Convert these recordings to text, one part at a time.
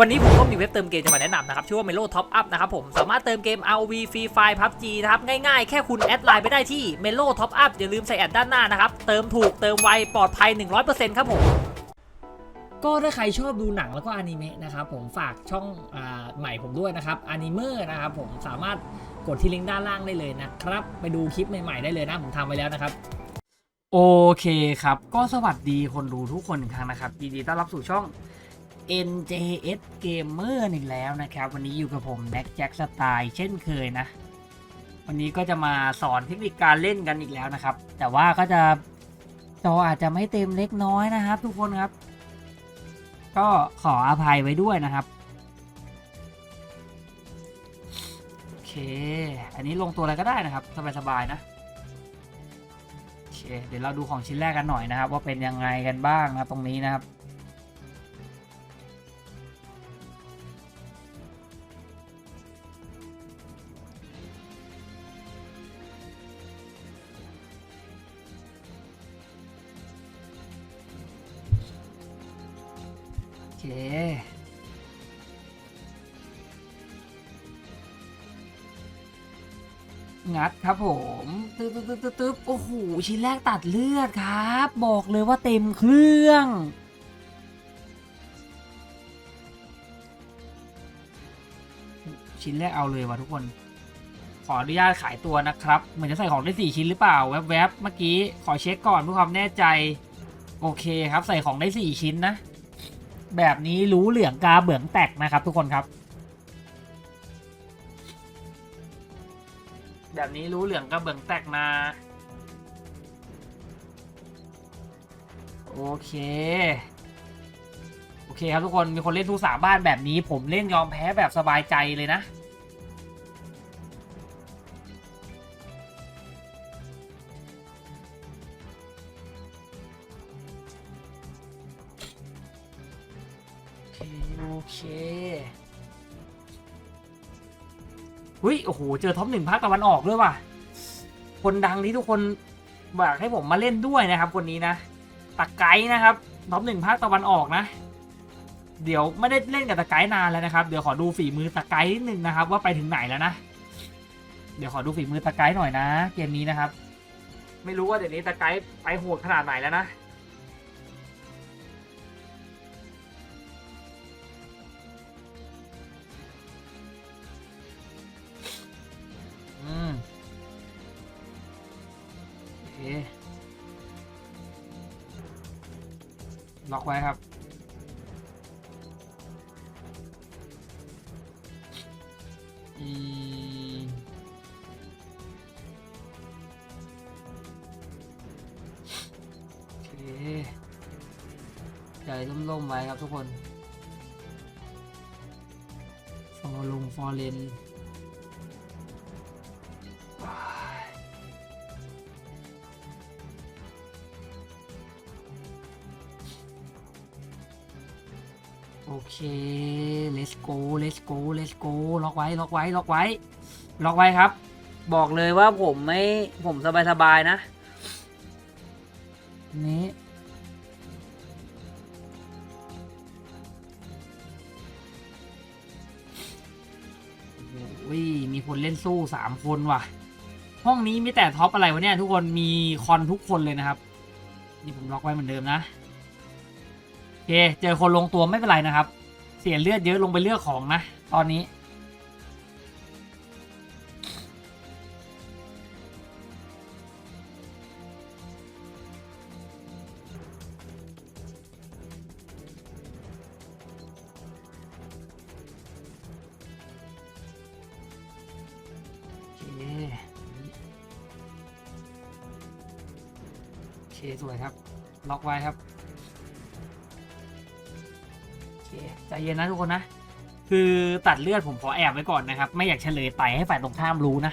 วันนี้ผมก็มีเว็บเติมเกมจะมาแนะนำนะครับ ชื่อว่า Melo Top Up นะครับผม สามารถเติมเกม ROV Free Fire PUBG นะครับ ง่ายๆ แค่คุณแอดไลน์ไปได้ที่ Melo Top Up อย่าลืมใส่แอดด้านหน้านะครับ เติมถูกเติมไวปลอดภัย 100%ครับผมก็ถ้าใครชอบดูหนังแล้วก็อนิเมะนะครับผมฝากช่องอาใหม่ผมด้วยนะครับอนิเมอร์นะครับผมสามารถกดที่ลิงก์ด้านล่างได้เลยนะครับ ไปดูคลิปใหม่ๆได้เลยนะ ผมทำไว้แล้วนะครับ โอเคครับ ก็สวัสดีคนดูทุกคนอีกครั้งนะครับยินดีต้อนรับสู่ช่อง NJS Gamer อีกแล้วนะครับ วันนี้อยู่กับผมแน็กแจ็คสไตล์เช่นเคยนะ วันนี้ก็จะมาสอนเทคนิคการเล่นกันอีกแล้วนะครับ แต่ว่าก็จะจออาจจะไม่เต็มเล็กน้อยนะครับ ทุกคนครับ ก็ขออภัยไว้ด้วยนะครับโอเค อันนี้ลงตัวอะไรก็ได้นะครับ สบายๆนะโอเคเดี๋ยวเราดูของชิ้นแรกกันหน่อยนะครับ ว่าเป็นยังไงกันบ้างนะตรงนี้นะครับ งัดครับผมตึ๊บตึ๊บตึ๊บตึ๊บโอ้โห ชิ้นแรกตัดเลือดครับ บอกเลยว่าเต็มเครื่อง ชิ้นแรกเอาเลยว่ะทุกคน ขออนุญาตขายตัวนะครับ เหมือนจะใส่ของได้สี่ชิ้นหรือเปล่า แวบๆ เมื่อกี้ ขอเช็คก่อนเพื่อความแน่ใจ โอเคครับ ใส่ของได้สี่ชิ้นนะ แบบนี้รู้เหลืองกาเบืองแตกนะครับ ทุกคนครับ แบบนี้รู้เหลืองกาเบืองแตกนะ โอเค โอเคครับทุกคนมีคนเล่นทุกสามบ้านแบบนี้ ผมเล่นยอมแพ้แบบสบายใจเลยนะ เจอท็อปหนึ่งภาคตะวันออกด้วยว่ะ คนดังที่ทุกคนอยากให้ผมมาเล่นด้วยนะครับ คนนี้นะตะไกนะครับท็อปหนึ่งภาคตะวันออกนะ เดี๋ยวไม่ได้เล่นกับตะไกนานแล้วนะครับ เดี๋ยวขอดูฝีมือตะไกนิดนึงนะครับ ว่าไปถึงไหนแล้วนะ เดี๋ยวขอดูฝีมือตะไกหน่อยนะ เกมนี้นะครับ ไม่รู้ว่าเดี๋ยวนี้ตะไกไปโหดขนาดไหนแล้วนะ ล็อกไว้ครับ เค let's go let's go let's go ล็อกไว้ ล็อกไว้ ล็อกไว้ ล็อกไว้ครับ บอกเลยว่าผมไม่ ผมสบายสบายๆนะ นี้โอ้ยมีคนเล่นสู้สามคนว่ะ ห้องนี้มีแต่ท็อปอะไรวะเนี่ย ทุกคน มีคอนทุกคนเลยนะครับ นี่ผมล็อกไว้เหมือนเดิมนะโอเค เจอคนลงตัวไม่เป็นไรนะครับ สียเลือดเยอะลงไปเลือกของนะ ตอนนี้ โอเคโอเคสวยครับ ล็อกไว้ครับ เคใจเย็นนะทุกคนนะ คือตัดเลือดผมขอแอบไว้ก่อนนะครับ ไม่อยากเฉลยไปให้ฝ่ายตรงข้ามรู้นะ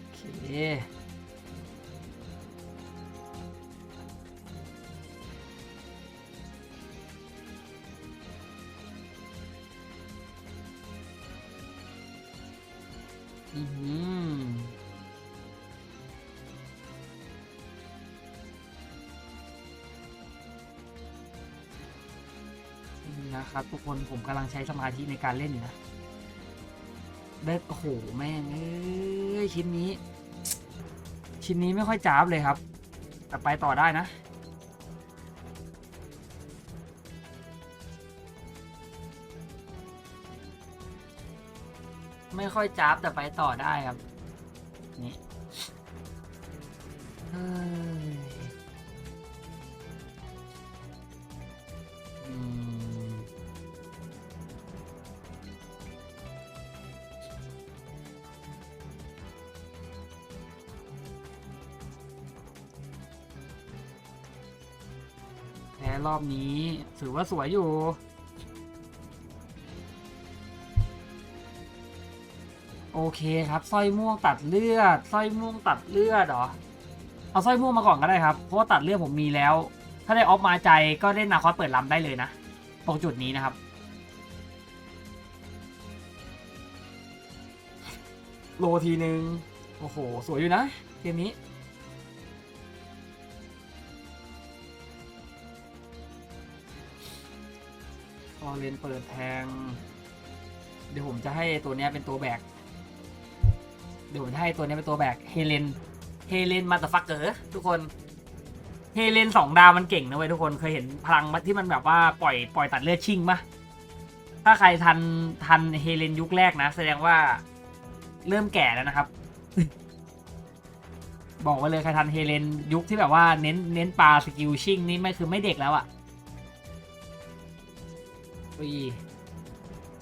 โอเค อือหือนี่นะครับ ทุกคนผมกำลังใช้สมาธิในการเล่นอยู่นะ ได้โอ้โหแม่งเอ้ย ชิ้นนี้ ชิ้นนี้ไม่ค่อยจ้าบเลยครับ แต่ไปต่อได้นะ ค่อยจ้าบแต่ไปต่อได้ครับ นี่แพ้รอบนี้ ถือว่าสวยอยู่ โอเคครับสร้อยม่วงตัดเลือดสร้อยม่วงตัดเลือดเหรอเอาสร้อยม่วงมาก่อนก็ได้ครับเพราะว่าตัดเลือดผมมีแล้ว ถ้าได้ออฟมาใจก็ได้นาคอสเปิดลำได้เลยนะตรงจุดนี้นะครับโลทีนึง โอ้โห สวยอยู่นะ เกมนี้ พอเลนเปิดแทง เดี๋ยวผมจะให้ตัวเนี้ยเป็นตัวแบก เดี๋ยวผมจะให้ตัวนี้เป็นตัวแบกเฮเลนเฮเลนมาตฟักเกอร์ทุกคนเฮเลนสองดาวมันเก่งนะเว้ยทุกคนเคยเห็นพลังที่มันแบบว่าปล่อยปล่อยตัดเลือดชิงปะถ้าใครทันทันเฮเลนยุคแรกนะ แสดงว่าเริ่มแก่แล้วนะครับ บอกไว้เลยใครทันเฮเลนยุคที่แบบว่าเน้นเน้นปลาสกิลชิงนี่ไม่คือไม่เด็กแล้วอะ่ะอุ้ย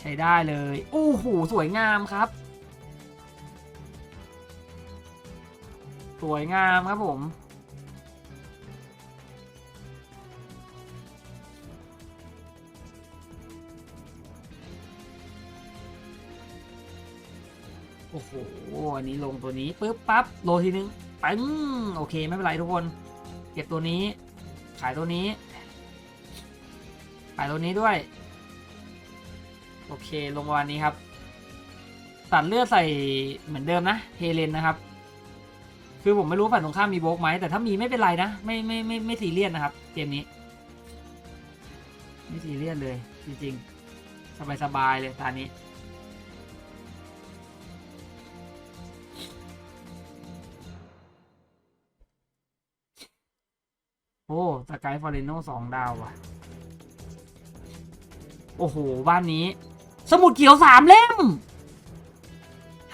ใช้ได้เลยอู้หูสวยงามครับ สวยงามครับผมโอ้โห อันนี้ลงตัวนี้ปึ๊บปั๊บโลทีนึงปึ้งโอเคไม่เป็นไรทุกคน เก็บตัวนี้ ขายตัวนี้ ขายตัวนี้ด้วย โอเคลงประมาณนี้ครับ ตัดเลือดใส่เหมือนเดิมนะ เฮเลนนะครับ คือผมไม่รู้ฝ่ายตรงข้ามมีโบกไหมแต่ถ้ามีไม่เป็นไรนะ ไม่ไม่ไม่ไม่ซีเรียสนะครับ เกมนี้ ไม่ซีเรียสเลย จริงๆ สบายๆเลยตอนนี้ โอ้สกายฟอร์เรโนสองดาวว่ะ โอ้โห บ้านนี้ สมุดเขียวสามเล่ม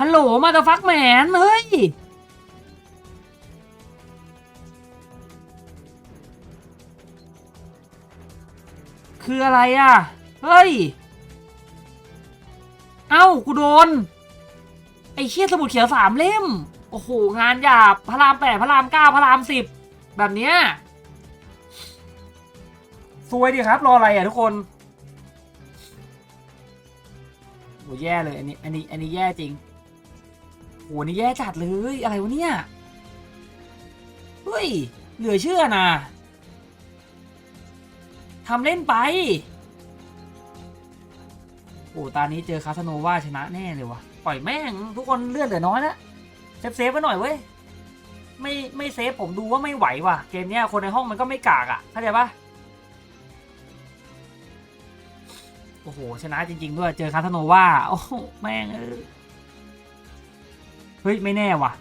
ฮัลโหลมาตาฟักแมนเฮ้ย คืออะไรอะ เฮ้ย เอ้า กูโดน ไอ้เชี่ยสมุดเขียวสามเล่ม โอ้โห งานหยาบ พระรามแปดพระรามเก้าพระรามสิบ แบบเนี้ยสวยดีครับ รออะไรอะทุกคนโหแย่เลย อันนี้ อันนี้ อันนี้แย่จริงโหนี่แย่จัดเลย อะไรวะเนี่ย เฮ้ย เหลือเชื่อนะ ทำเล่นไป โอ้ตานี้เจอคาสโนวาชนะแน่เลยวะปล่อยแม่ง ทุกคนเลือดเหลือน้อยแล้วเซฟเซฟไว้หน่อยเว้ย ไม่ไม่เซฟผมดูว่าไม่ไหวว่ะ เกมเนี้ยคนในห้องมันก็ไม่กากอะเข้าใจปะโอ้โห ชนะจริง ๆ ด้วย เจอคาสโนวาโอ้แม่งเออเฮ้ย ไม่แน่ว่ะ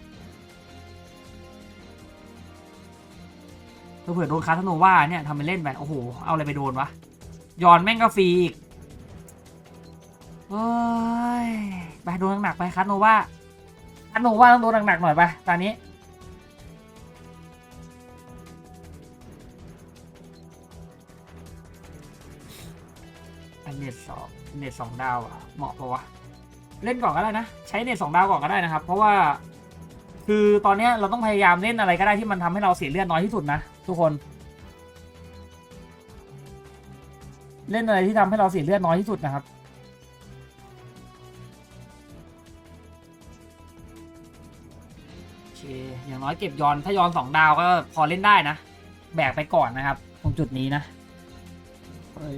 เผื่อโดนคาสโนวาเนี่ยทำไปเล่นไปโอ้โห เอาอะไรไปโดนวะย้อนแม่งก็ฟรีอีกเฮ้ยไปโดนหนักๆไปคาสโนวาคาสโนวาต้องโดนหนักๆหน่อยไปตอนนี้เน็ตสองเน็ตสองดาวอะเหมาะปะวะเล่นก่อนก็ได้นะ ใช้เน็ตสองดาวก่อนก็ได้นะครับ เพราะว่า คือตอนนี้เราต้องพยายามเล่นอะไรก็ได้ที่มันทำให้เราเสียเลือดน้อยที่สุดนะ ทุกคน เล่นอะไรที่ทำให้เราเสียเลือดน้อยที่สุดนะครับ โอเค อย่างน้อยเก็บยอน ถ้ายอนสองดาวก็พอเล่นได้นะ แบกไปก่อนนะครับ ตรงจุดนี้นะเฮ้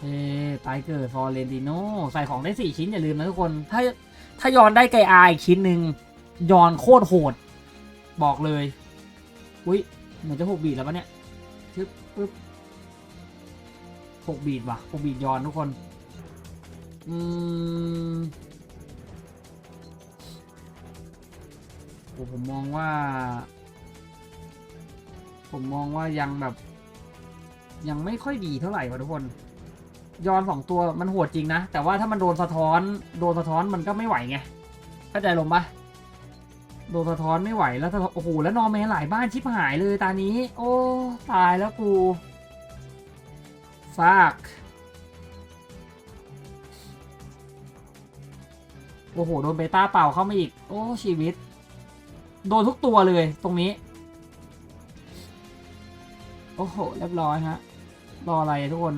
โอเคตเกิดฟอร์เรนติโนใส่ของได้สี่ชิ้น อย่าลืมนะทุกคน ถ้าถ้ายอนได้ไกอาอีกชิ้นหนึ่งยอนโคตรโหด บอกเลย อุ้ยเหมือนจะหกบีดแล้วปะเนี่ยชึบปึ๊บหกบีดว่ะหกบีดยอนทุกคน อืมโอ้ผมมองว่า ผมมองว่ายังแบบ ยังไม่ค่อยดีเท่าไหร่ว่ะทุกคน ยอนสองตัวมันโหดจริงนะ แต่ว่าถ้ามันโดนสะท้อน โดนสะท้อนมันก็ไม่ไหวไงเข้าใจลมปะโดนสะท้อนไม่ไหวแล้วโอ้โหแล้วนอร์แมนหลายบ้านชิบหายเลยตานี้ โอ้ตายแล้วกูฟากโอ้โหโดนเบต้าเป่าเข้ามาอีก โอ้ชีวิต โดนทุกตัวเลยตรงนี้ โอ้โหเรียบร้อยฮะรออะไรทุกคน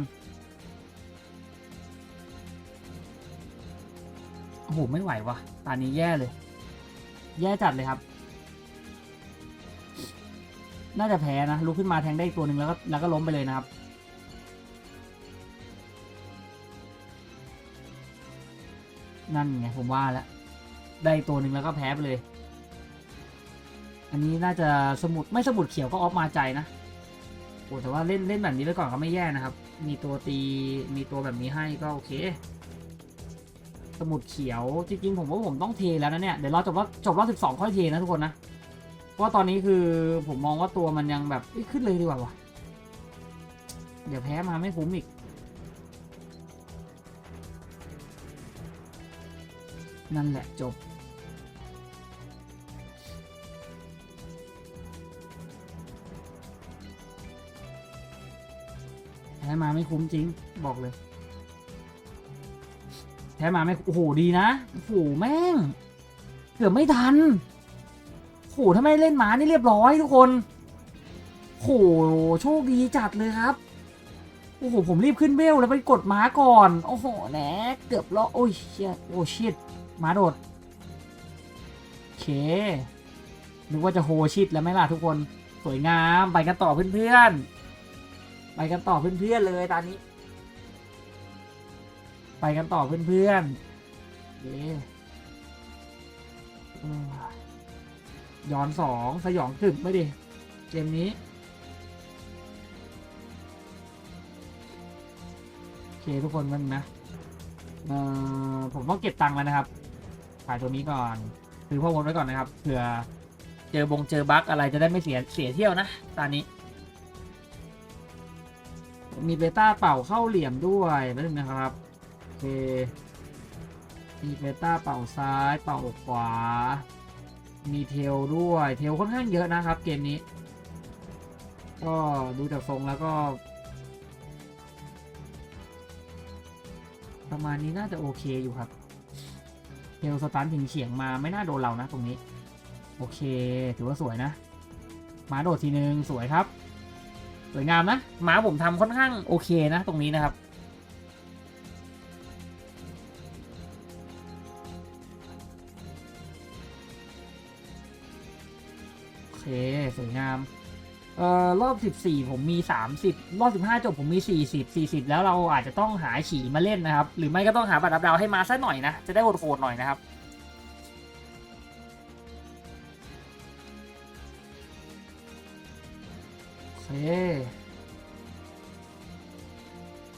โอ้โหไม่ไหววะตอนนี้แย่เลย แย่จัดเลยครับ น่าจะแพ้นะลุกขึ้นมาแทงได้อีกตัวหนึ่งแล้วก็แล้วก็ล้มไปเลยนะครับ นั่นไงผมว่าแล้วได้ตัวหนึ่งแล้วก็แพ้ไปเลย อันนี้น่าจะสมุดไม่สมุดเขียวก็ออฟมาใจนะโอ้แต่ว่าเล่นเล่นแบบนี้ไปก่อนก็ไม่แย่นะครับ มีตัวตีมีตัวแบบนี้ให้ก็โอเค สมุดเขียว จริงๆ ผมว่าผมต้องเทแล้วนะเนี่ย เดี๋ยวเราจบรอบจบรอบสิบสองค่อยเทนะทุกคนนะ เพราะว่าตอนนี้คือผมมองว่าตัวมันยังแบบขึ้นเลยดีกว่าวะเดี๋ยวแพ้มาไม่คุ้มอีก นั่นแหละจบแพ้มาไม่คุ้มจริง บอกเลย แพ้มาไม่โอ้โหดีนะโอ้โหแม่ง เกือบไม่ทันโอ้โหถ้าไม่เล่นหมานี่เรียบร้อยทุกคนโอ้โหโชคดีจัดเลยครับโอ้โหผมรีบขึ้นเบลแล้วไปกดม้าก่อนโอ้โหแหนเกือบล้อโอ้ยเชียโอ้ชิดม้าโดดโอเคนึกว่าจะโฮชิดแล้วไหมล่ะทุกคนสวยงามไปกันต่อเพื่อนๆไปกันต่อเพื่อนๆเลยตอนนี้ ไปกันต่อเพื่อนๆเย้ย้อนสองสยองถึกไม่ดิเกมนี้โอเคทุกคนมันนะเออผมต้องเก็บตังค์แล้วนะครับขายตัวนี้ก่อนซื้อพ่อวนไว้ก่อนนะครับเผื่อเจอบงเจอบั๊กอะไรจะได้ไม่เสียเสียเที่ยวนะตอนนี้ มีเบต้าเป่าเข้าเหลี่ยมด้วยแป๊บนึงนะครับ เคมีเบต้าเป่าซ้ายเป่าขวา มีเทลด้วย เทลค่อนข้างเยอะนะครับเกมนี้ ก็ดูจากทรงแล้วก็ ประมาณนี้น่าจะโอเคอยู่ครับเทลสตันถึงเฉียงมาไม่น่าโดนเรานะตรงนี้ โอเค ถือว่าสวยนะหมาโดดทีนึงสวยครับสวยงามนะหมาผมทำค่อนข้างโอเคนะตรงนี้นะครับ สวยงามเอ่อรอบ 14 ผมมี 30 รอบ 15 จบผมมี 40 40 แล้วเราอาจจะต้องหาฉีมาเล่นนะครับ หรือไม่ก็ต้องหาบัตรรับดาวให้มาสักหน่อยนะ จะได้โหดๆหน่อยนะครับ โอเค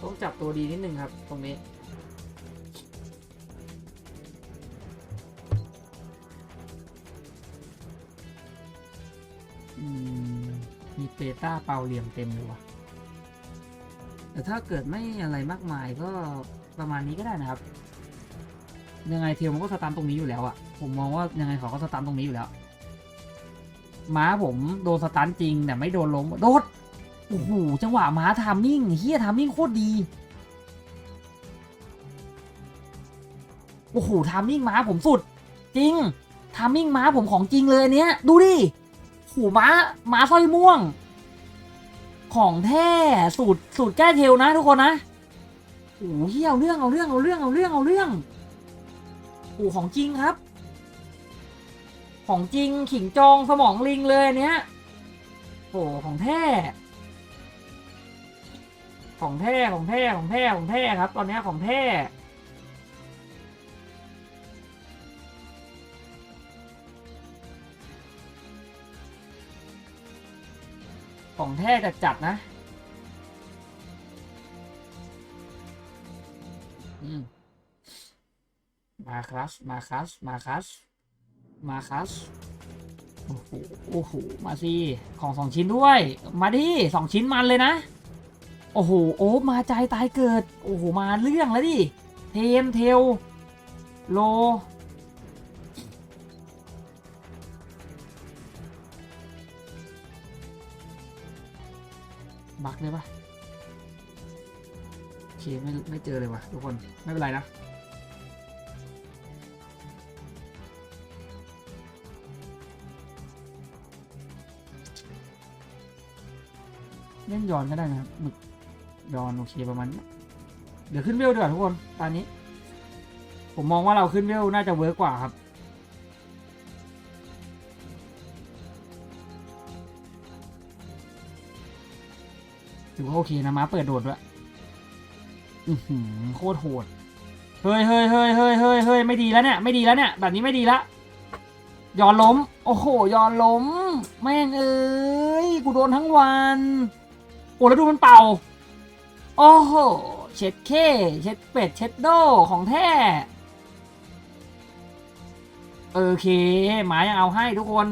ต้องจับตัวดีนิดนึงครับตรงนี้ มีเปต้าเปาเหลี่ยมเต็มเลยวะแต่ถ้าเกิดไม่อะไรมากมายก็ประมาณนี้ก็ได้นะครับ ยังไงเทลมันก็สตาร์ทตรงนี้อยู่แล้วอะผมมองว่ายังไงเขาก็สตาร์ทตรงนี้อยู่แล้ว ม้าผมโดนสตันจริงแต่ไม่โดนล้มโดดโอ้โหจังหวะม้าทามมิ่งเฮียทามมิ่งโคตรดีโอ้โหทามมิ่งม้าผมสุด จริงทามมิ่งม้าผมของจริงเลยเนี้ยดูดิ หม้าม้าสร้อยม่วง ของแท้สูตรสูตรแก้เทลนะทุกคนนะโอ้หเฮียเอาเรื่องเอาเรื่องเอาเรื่องเอาเรื่องเอาเรื่องโอ้หของจริงครับ ของจริงขิงจองสมองลิงเลยเนี้ยโอ้ของแท้ของแท้ของแท้ของแท้ของแท้ครับ ตอนนี้ของแท้ ของแท้จัดจัดนะมาคลัสมาคลัสมาคลัสมาคลัสโอ้โหโอ้โหมาสิของสองชิ้นด้วย มาดิสองชิ้นมันเลยนะ โอ้โหโอ้มาใจตายเกิด โอ้โหมาเรื่องแล้วดิ เทมเทลโล บักเลยปะโอเคไม่ไม่เจอเลยวะทุกคนไม่เป็นไรนะเล่นย้อนก็ได้นะครับหมึกย้อนโอเคประมาณนี้เดี๋ยวขึ้นเวลดีกว่าทุกคนตอนนี้ ผมมองว่าเราขึ้นเวลน่าจะเวิร์กกว่าครับ อว่าโอเคนะม้าเปิดโดดด้วยอือหือโคตรโหดเฮ้ยเฮ้ยเฮ้ยเฮ้ยเฮ้ยเฮ้ยไม่ดีแล้วเนี่ยไม่ดีแล้วเนี่ยแบบนี้ไม่ดีละย้อนล้ม โอ้โหย้อนล้ม แม่งเอ้ยกูโดนทั้งวันโอ้แล้วดูมันเป่า โอ้โหเช็ดเคเช็ดเป็ดเช็ดโดของแท้โอเคหมายังเอาให้ทุกคน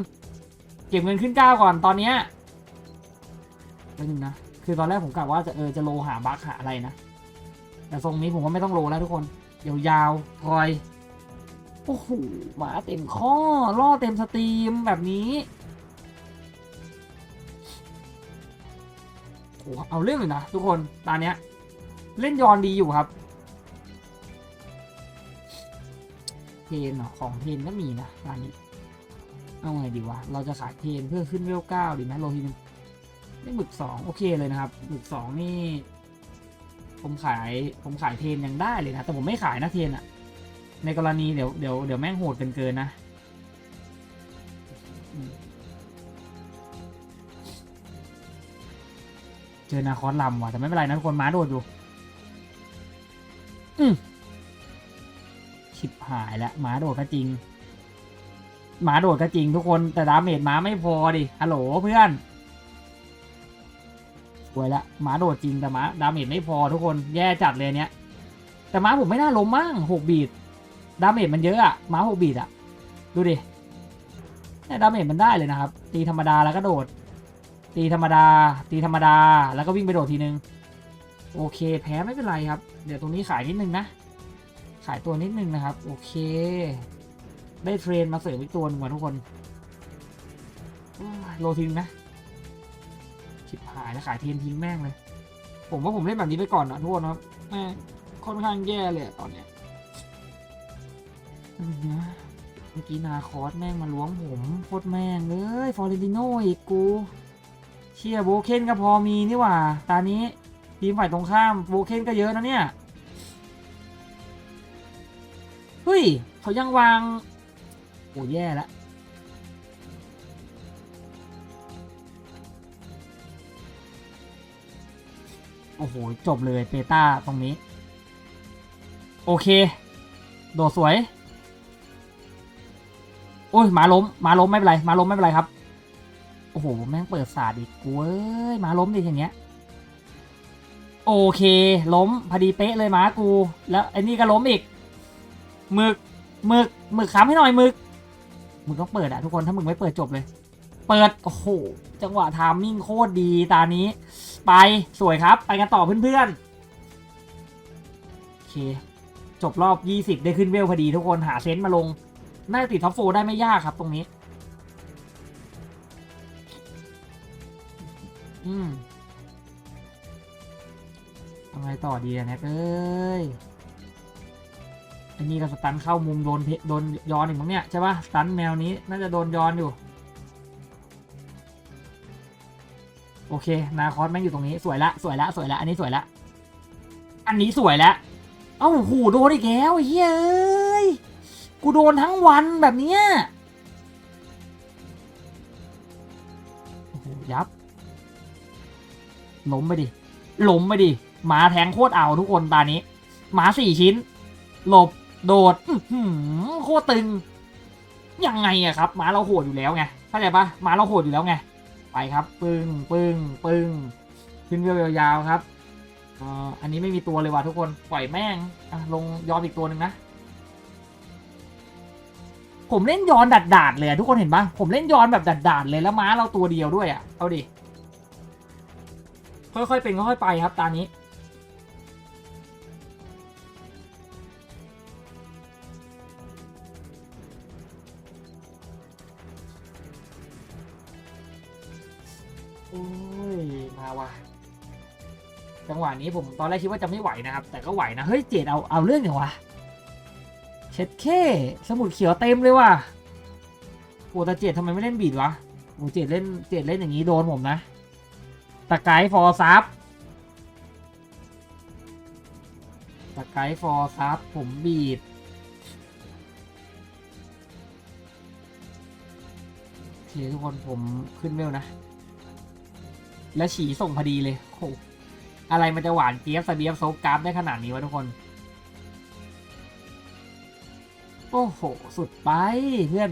เก็บเงินขึ้นเก้าก่อนตอนเนี้ยแป๊บนึงนะ คือตอนแรกผมกะว่าจะเออจะโลหาบัคหาอะไรนะ แต่ทรงนี้ผมว่าไม่ต้องโลแล้วทุกคน ยาวๆทอย โอ้โหหมาเต็มข้อล่อเต็มสตรีมแบบนี้โอ้โหเอาเรื่องเลยนะทุกคนตอนเนี้ย เล่นยอนดีอยู่ครับเทนเหรอของเทนก็มีนะตอนนี้ เอาไงดีวะ เราจะขายเทนเพื่อขึ้นเวลเก้าดีไหมโลทีน งนี่หมึกสองโอเคเลยนะครับหมึกสองนี่ ผมขายผมขายเทนยังได้เลยนะแต่ผมไม่ขายนะเทนอะในกรณีเดี๋ยวเดี๋ยวเดี๋ยวแม่งโหดเกินเกินนะเจอนาคอสลำว่ะแต่ไม่เป็นไรนะทุกคนม้าโดดอยู่อืมชิบหายแล้วม้าโดดก็จริง ม้าโดดก็จริงทุกคนแต่ดาเมจม้าไม่พอดิฮัลโหลเพื่อน สวยละม้าโดดจริงแต่ม้าดาเมจไม่พอทุกคนแย่จัดเลยเนี้ยแต่ม้าผมไม่น่าล้มมั้งหกบีดดาเมจมันเยอะอะม้าหกบีดอะดูดิเนี่ยดาเมจมันได้เลยนะครับ ตีธรรมดาแล้วก็โดด ตีธรรมดา ตีธรรมดาแล้วก็วิ่งไปโดดทีนึง โอเค แพ้ไม่เป็นไรครับ เดี๋ยวตรงนี้ขายนิดนึงนะ ขายตัวนิดนึงนะครับ โอเค ได้เทรนมาเสริมอีกตัวหนึงว่ะทุกคน โลทิงนะ แล้วขายเทนทิ้งแม่งเลย ผมว่าผมเล่นแบบนี้ไปก่อนนะทุกคนครับแม่ค่อนข้างแย่เลยตอนเนี้ยเมื่อกี้นาคอสแม่งมาล้วงผมโคตรแม่งเลยฟอร์เรนติโนอีกกู เชียโบเคนก็พอมีนี่หว่า ตานี้ทีมฝ่ายตรงข้ามโบเคนก็เยอะนะเนี่ย เฮ้ย เขายังวาง โอ้แย่แล้ว อ้โห จบเลยเปต้าตรงนี้ โอเค โดดสวย โอ้ยหมาล้มหมาล้มไม่เป็นไรหมาล้มไม่เป็นไรครับ โอ้โห แม่งเปิดศาสตร์อีกกูเอ้ยหมาล้มดิอย่างเงี้ย โอเค ล้มพอดีเป๊ะเลยหมากู แล้วไอ้นี่ก็ล้มอีกหมึกหมึกหมึกค้ำให้หน่อยหมึกมึงต้องเปิดอะทุกคนถ้ามึงไม่เปิดจบเลย เปิด โอ้โห จังหวะทามมิ่งโคตรดีตานี้ ไปสวยครับ ไปกันต่อเพื่อนๆโอเคจบรอบ 20 ได้ขึ้นเวลพอดีทุกคนหาเซนต์มาลง น่าจะติดท็อปโฟได้ไม่ยากครับตรงนี้ อืมทำไงต่อดีอะแน็กเอ้ยอ้นี่ก็สตันเข้ามุมโดนโดนย้อนอีกมั้งเนี่ยใช่ปะสตันแนวนี้น่าจะโดนย้อนอยู่ โอเค นาคอสแม่งอยู่ตรงนี้สวยละสวยละสวยละอันนี้สวยละ อันนี้สวยล้วเอ้าหูโดนอีกแล้วเฮ้ย กูโดนทั้งวันแบบเนี้ยยับล้มไปดิล้มไปดิหมาแทงโคตรเอาทุกคนตานี้ หมาสี่ชิ้น หลบโดดโคตรตึง ยังไงอะครับหมาเราโหดอยู่แล้วไงเข้าใจปะหมาเราโหดอยู่แล้วไง ไปครับปึ้งปึ้งปึ้งขึ้นเยาวๆครับอันนี้ไม่มีตัวเลยว่ะทุกคนปล่อยแม่งลงยอมอีกตัวหนึ่งนะ ผมเล่นย้อนดัดดาดๆเลยทุกคนเห็นปะผมเล่นย้อนแบบดัดดาดๆเลยแล้วม้าเราตัวเดียวด้วยอะเอาดิค่อยๆเป็นค่อยๆไปครับตานี้ หวะนี้ผมตอนแรกคิดว่าจะไม่ไหวนะครับ แต่ก็ไหวนะเฮ้ยเจดเอาเอาเรื่องอย่างวะเช็ดเคสมุดเขียวเต็มเลยว่ะโอ้แต่เจดทำไมไม่เล่นบีดวะโอ้เจดเล่นเจดเล่นอย่างนี้โดนผมนะตะไคร้ฟอร์ซับตะไคร้ฟอร์ซับผมบีดโอเคทุกคนผมขึ้นเวลนะ แล้วฉีส่งพอดีเลยโอ้ อะไรมันจะหวานเจี๊ยบสเบียบโซฟกราฟได้ขนาดนี้วะทุกคน โอ้โห สุดไปเพื่อน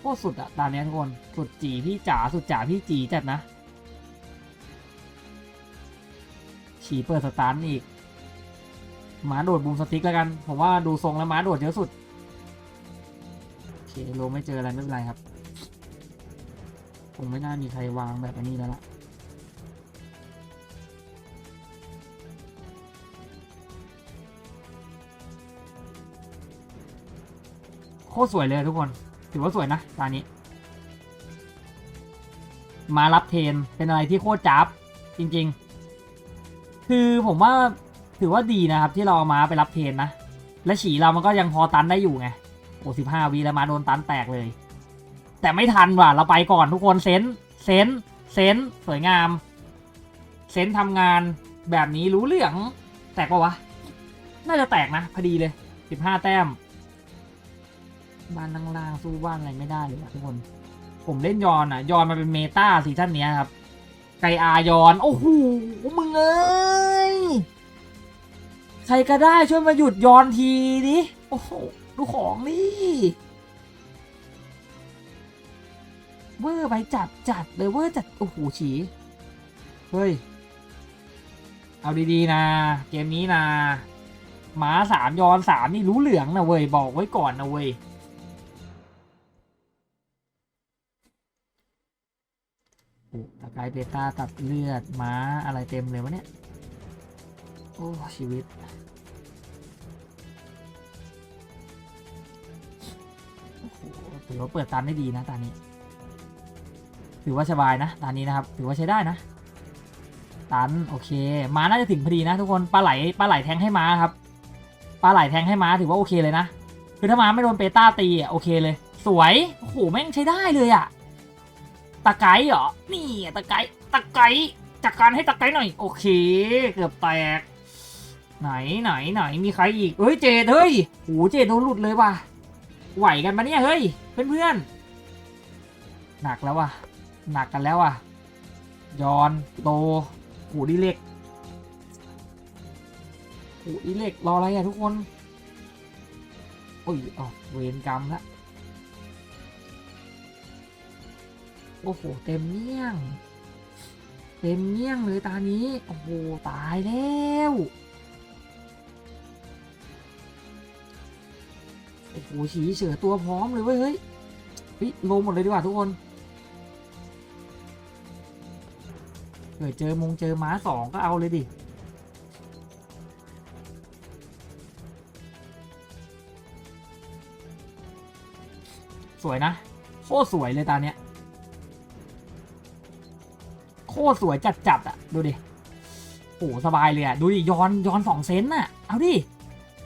โอ้สุดอะตอนนี้ทุกคน สุดจีพี่จ๋าสุดจ๋าพี่จีจัดนะ ฉีเปิดสตาร์ทอีกหมาโดดบูมสติ๊กแล้วกัน ผมว่าดูทรงแล้วหมาโดดเยอะสุดโอเคโลไม่เจออะไรไม่เป็นไรครับคงไม่น่ามีใครวางแบบนี้แล้วล่ะ คตรสวยเลยทุกคน ถือว่าสวยนะตานี้ มารับเทนเป็นอะไรที่โคตรจับจริง ๆ คือผมว่าถือว่าดีนะครับที่เราเอามาไปรับเทนนะ และฉีเรามันก็ยังพอตันได้อยู่ไงโอ้สิบห้าวีแล้วมาโดนตันแตกเลย แต่ไม่ทันว่ะเราไปก่อนทุกคนเซนเซนเซนสวยงาม เซนทำงานแบบนี้รู้เรื่อง แตกปะวะ น่าจะแตกนะพอดีเลยสิบห้าแต้ม บ้านล่างๆสู้บ้านอะไรไม่ได้เลยทุกคน ผมเล่นยอนอะ ยอนมาเป็นเมตาซีซั่นนี้ครับ ไกอายอน โอ้โหมึงเอ้ย ใครก็ได้ช่วยมาหยุดยอนทีดิโอ้โห ดูของนี่เวอร์ไปจัดจัดเลยเวอร์จัด โอ้โหฉีเฮ้ย เอาดีๆนะ เกมนี้นะหมาสามยอนสามนี่รู้เหลืองนะเว้ย บอกไว้ก่อนนะเว้ย ตะไคร้เบต้าตัดเลือด ม้าอะไรเต็มเลยวะเนี่ย โอ้ ชีวิต โอ้โหถือว่าเปิดตันได้ดีนะตอนนี้ ถือว่าสบายนะตอนนี้นะครับ ถือว่าใช้ได้นะ ตัน โอเค ม้าน่าจะถึงพอดีนะทุกคน ปลาไหล ปลาไหลแทงให้ม้าครับ ปลาไหลแทงให้ม้าถือว่าโอเคเลยนะ คือถ้าม้าไม่โดนเปต้าตีอะโอเคเลย สวย โอ้โห แม่งใช้ได้เลยอะ ตะไคร้เหรอ นี่อะตะไคร้ตะไคร้จัดการให้ตะไคร้หน่อย โอเค เกือบแตก ไหนไหนไหนมีใครอีก เฮ้ยเจดเฮ้ยโหเจดโดนหลุดเลยว่ะ ไหวกันปะเนี่ยเฮ้ย เพื่อนๆหนักแล้วว่ะ หนักกันแล้วว่ะ ยอนโตหูดิเล็กหูดิเล็กรออะไรอะทุกคน โอ้ยอ๋อเวรกรรมละ โอ้โห เต็มเมี่ยง เต็มเมี่ยงเลยตานี้ โอ้โห ตายแล้วโอ้โหฉีเสือตัวพร้อมเลยเว้ย เฮ้ยเฮ้ยลงหมดเลยดีกว่าทุกคนเกิดเจอมงเจอม้าสองก็เอาเลยดิสวยนะ โคตรสวยเลยตาเนี้ย คตรสวยจัดจัดอะดูดิโอ้สบายเลยอะดูดิย้อนย้อนสองเซนอะเอาดิ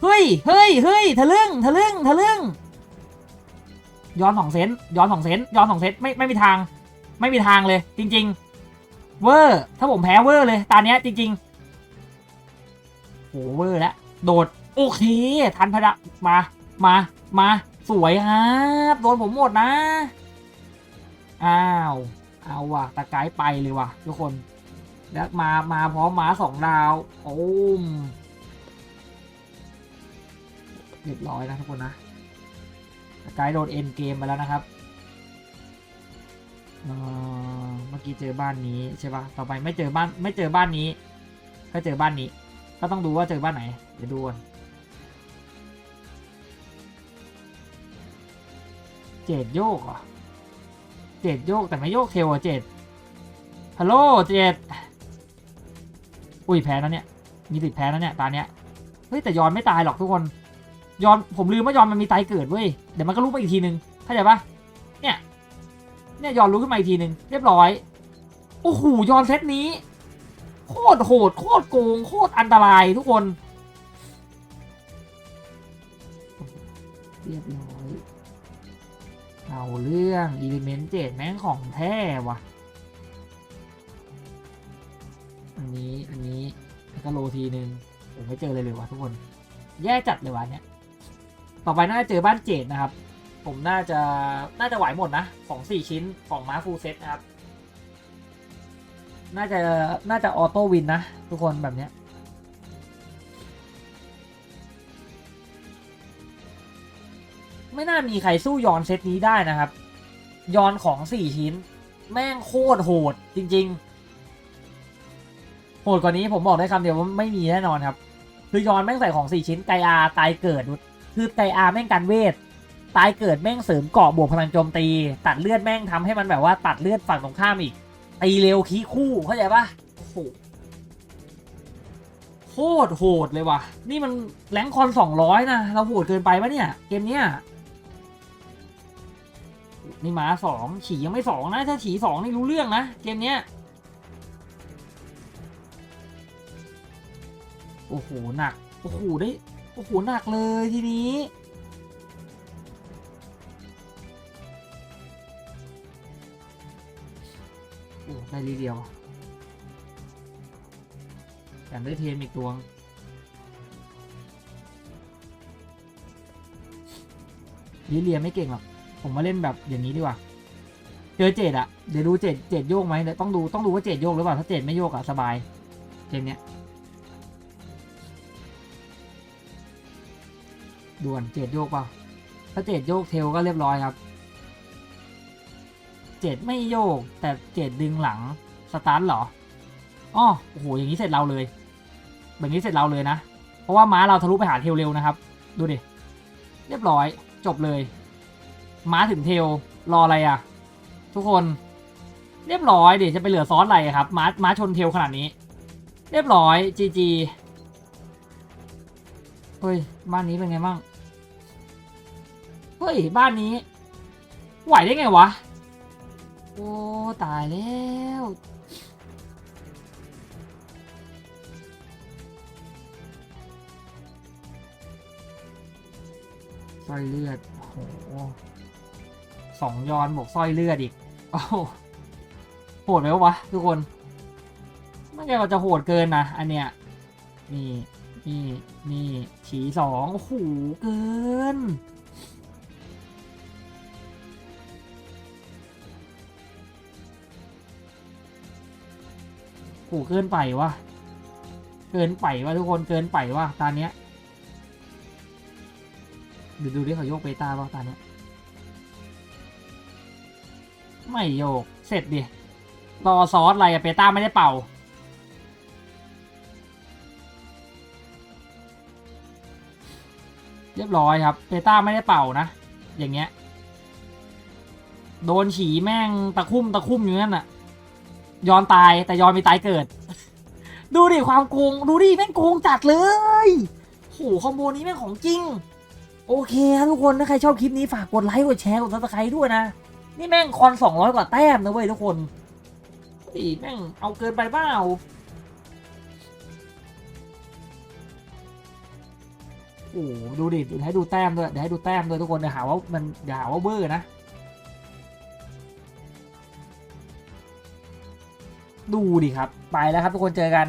เฮ้ยเฮ้ยเฮ้ยทะลึ่งทะลึ่งทะลึ่งย้อนสองเซนย้อนสองเซนย้อนสองเซนไม่ไม่มีทาง ไม่มีทางเลย จริง ๆ เวอร์ถ้าผมแพ้เวอร์เลยตาเนี้ยจริงๆโหเวอร์แล้วโดดโอเค ทันพระมามามาสวยครับโดนผมหมดนะ อ้าว เอาว่ะตะไกด์ไปเลยว่ะ ทุกคน แล้วมามาพร้อมม้าสองดาวโอ้มเรียบร้อยนะทุกคนนะตะไกด์โดนเอ็นเกมไปแล้วนะครับเมื่อกี้เจอบ้านนี้ใช่ปะต่อไปไม่เจอบ้านไม่เจอบ้านนี้ ก็เจอบ้านนี้ ก็ต้องดูว่าเจอบ้านไหน เดี๋ยวดูก่อนเจ็ดโยกเหรอ เจ็ดโยกแต่ไม่โยกเทลอะเจ็ดฮัลโหลเจ็ดอุ้ยแพ้แล้วเนี่ย มีติดแพ้แล้วเนี่ยตาเนี้ย เฮ้ยแต่ยอนไม่ตายหรอกทุกคน ยอนผมลืมว่ายอนมันมีตายเกิดเว้ย เดี๋ยวมันก็ลุกมาอีกทีนึงเข้าใจปะเนี่ย เนี่ยยอนลุกขึ้นมาอีกทีนึงเรียบร้อย โอ้โหยอนเซตนี้ โคตรโหดโคตรโกงโคตรอันตรายทุกคน เรียบร้อย เอาเรื่องอิเลเมนต์เจ็ดแม่งของแท้ว่ะอันนี้อันนี้แล้วก็โลทีหนึ่งผมไม่เจอเลยเลยวะทุกคน แย่จัดเลยวะเนี่ยต่อไปน่าจะเจอบ้านเจดนะครับ ผมน่าจะน่าจะไหวหมดนะของสี่ชิ้นของม้าฟูเซตนะครับ น่าจะน่าจะออโต้วินนะ ทุกคนแบบเนี้ย ไม่น่ามีใครสู้ยอนเซตนี้ได้นะครับ ยอนของสี่ชิ้น แม่งโคตรโหดจริง ๆ โหดกว่านี้ผมบอกได้คำเดียวว่าไม่มีแน่นอนครับ คือยอนแม่งใส่ของสี่ชิ้นไกอาตายเกิด คือไกอาแม่งกันเวทตายเกิดแม่งเสริมเกาะบวกพลังโจมตี ตัดเลือดแม่งทำให้มันแบบว่าตัดเลือดฝั่งตรงข้ามอีกตีเร็วคีคู่เข้าใจปะโอ้โหโคตรโหดเลยว่ะ นี่มันแรงคอนสองร้อยนะ เราโหดเกินไปปะเนี่ย เกมเนี้ย นี่หมาสองฉียังไม่สองนะถ้าฉีสองนี่รู้เรื่องนะเกมเนี้ยโอ้โหหนักโอ้โหได้โอ้โหหนักเลยทีนี้โอ้ได้ทีเดียวแถมได้เทมอีกตัวงลิเลียไม่เก่งหรอก ผมมาเล่นแบบอย่างนี้ดีกว่าเจอเจดอะเดี๋ยวดูเจดเจดโยกไหมเดี๋ยวต้องดูต้องดูว่าเจดโยกหรือเปล่าถ้าเจดไม่โยกอะสบายเกมเนี้ยด่วนเจดโยกเปล่าถ้าเจดโยกเทลก็เรียบร้อยครับเจดไม่โยก แต่เจดดึงหลังสตาร์ทเหรออ๋อโอ้โหอย่างนี้เสร็จเราเลยแบบนี้เสร็จเราเลยนะ เพราะว่าม้าเราทะลุไปหาเทลเร็วนะครับ ดูดิ เรียบร้อยจบเลย ม้าถึงเทลรออะไรอะ ทุกคนเรียบร้อยเดิจะไปเหลือซอสอะไรครับม้าม้าชนเทลขนาดนี้ เรียบร้อยจีจีเฮ้ยบ้านนี้เป็นไงบ้างเฮ้ยบ้านนี้ ไหวได้ไงวะ โอ้ตายแล้วสร้เลือดโอ้ สองยอนบวกสร้อยเลือดอีกโอ้โหดไหมวะทุกคนไม่ใช่ว่าจะโหดเกินนะอันเนี้ยนี่นี่นี่ฉีสองโอ้โหเกินโอ้เกินไปวะเกินไปวะทุกคนเกินไปวะตอนเนี้ยดูดูดิเขาโยกเบต้าป่ะตอนเนี้ย ไม่โยก เสร็จดิ รอซอสอะไรอะเบต้าไม่ได้เป่า เรียบร้อยครับเบต้าไม่ได้เป่านะ อย่างเงี้ย โดนฉีแม่งตะคุ่มตะคุ่มอยู่นั่นน่ะยอนตายแต่ยอนมีตายเกิด ดูดิความโกง ดูดิแม่งโกงจัดเลยโหคอมโบนี้แม่งของจริง โอเคครับทุกคน ถ้าใครชอบคลิปนี้ฝากกดไลค์ กดแชร์ กดซับสไครต์ด้วยนะ นี่แม่งคอน200กว่าแต้มนะเว้ยทุกคนอีแม่งเอาเกินไปเปล่าโอ้ดูดิเดี๋ยวให้ดูแต้มด้วยเดี๋ยวให้ดูแต้มด้วยทุกคนเดี๋ยวหาว่ามันเดี๋ยวหาว่าเบอร์นะ ดูดิครับ ไปแล้วครับทุกคนเจอกัน